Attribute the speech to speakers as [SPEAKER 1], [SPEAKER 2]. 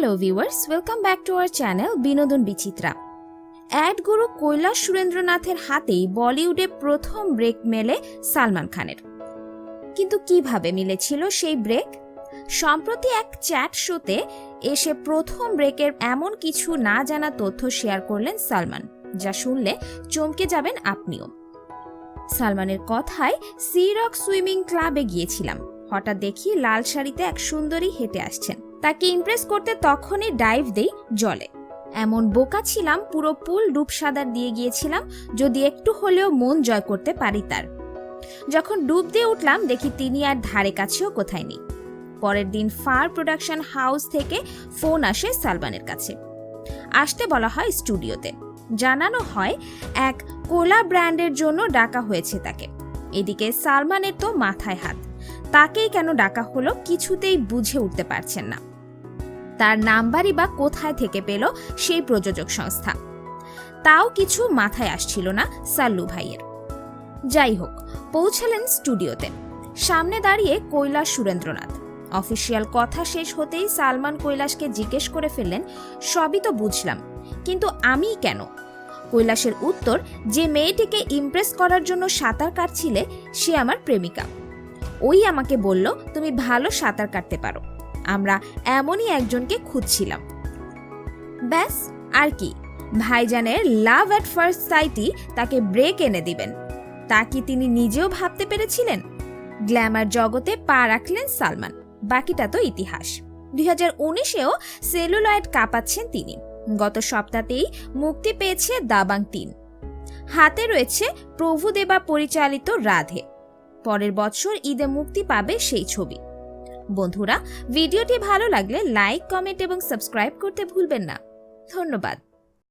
[SPEAKER 1] Hello viewers welcome back to our channel Binodon Bichitra add গুরু কৈলাস সুরেন্দ্রনাথের হাতেই বলিউডে প্রথম break মেলে সালমান খানের কিন্তু কীভাবে মিলেছিল সেই ব্রেক সম্প্রতি এক চ্যাট শোতে এসে প্রথম ব্রেকের এমন কিছু না জানা তথ্য শেয়ার করলেন সালমান যা শুনলে চমকে যাবেন আপনিও। সালমানের কথায় সি রক সুইমিং ক্লাবে গিয়েছিলাম। হঠাৎ দেখি লাল শাড়িতে এক সুন্দরী হেঁটে আসছেন। তাকে ইমপ্রেস করতে তখনই ডাইভ দেই জলে। এমন বোকা ছিলাম, পুরো পুল ডুব সাঁতার দিয়ে গিয়েছিলাম, যদি একটু হলেও মন জয় করতে পারি তার। যখন ডুব দিয়ে উঠলাম, দেখি তিনি আর ধারে কাছেও কোথায় নেই। পরের দিন ফার প্রোডাকশন হাউস থেকে ফোন আসে সালমানের কাছে। আসতে বলা হয় স্টুডিওতে। জানানো হয়, এক কোলা ব্র্যান্ডের জন্য ডাকা হয়েছে তাকে। এদিকে সালমানের তো মাথায় হাত। তাকেই কেন ডাকা হলো কিছুতেই বুঝে উঠতে পারছেন না। তার নাম্বারই বা কোথায় থেকে পেল সেই প্রযোজক সংস্থা। তাও কিছু মাথায় আসছিল না সাল্লু ভাইয়ের। যাই হোক, পৌঁছালেন স্টুডিওতে। সামনে দাঁড়িয়ে কৈলাস সুরেন্দ্রনাথ। অফিসিয়াল কথা শেষ হতেই সালমান কৈলাসকে জিজ্ঞেস করে ফেললেন, সবই তো বুঝলাম, কিন্তু আমি কেন? কৈলাসের উত্তর, যে মেয়েটিকে ইমপ্রেস করার জন্য সাঁতার কাটছিলে, সে আমার প্রেমিকা। ওই আমাকে বলল, তুমি ভালো সাঁতার কাটতে পারো। আমরা এমনই একজনকে খুঁজছিলাম। ব্যাস, আর কি। ভাইজানের লাভ অ্যাট ফার্স্ট সাইটই তাকে ব্রেক এনে দিবেন। তা কি তিনি নিজেও ভাবতে পেরেছিলেন? গ্ল্যামার জগতে পা রাখলেন সালমান, বাকিটা তো ইতিহাস। দুই হাজার উনিশেও সেলুলয়েড কাঁপাচ্ছেন তিনি। গত সপ্তাহতেই মুক্তি পেয়েছে দাবাং তিন। হাতে রয়েছে প্রভুদেবা পরিচালিত রাধে। পরের বছর ঈদে মুক্তি পাবে সেই ছবি। বন্ধুরা, ভিডিওটি ভালো লাগলে লাইক, কমেন্ট এবং সাবস্ক্রাইব করতে ভুলবেন না। ধন্যবাদ।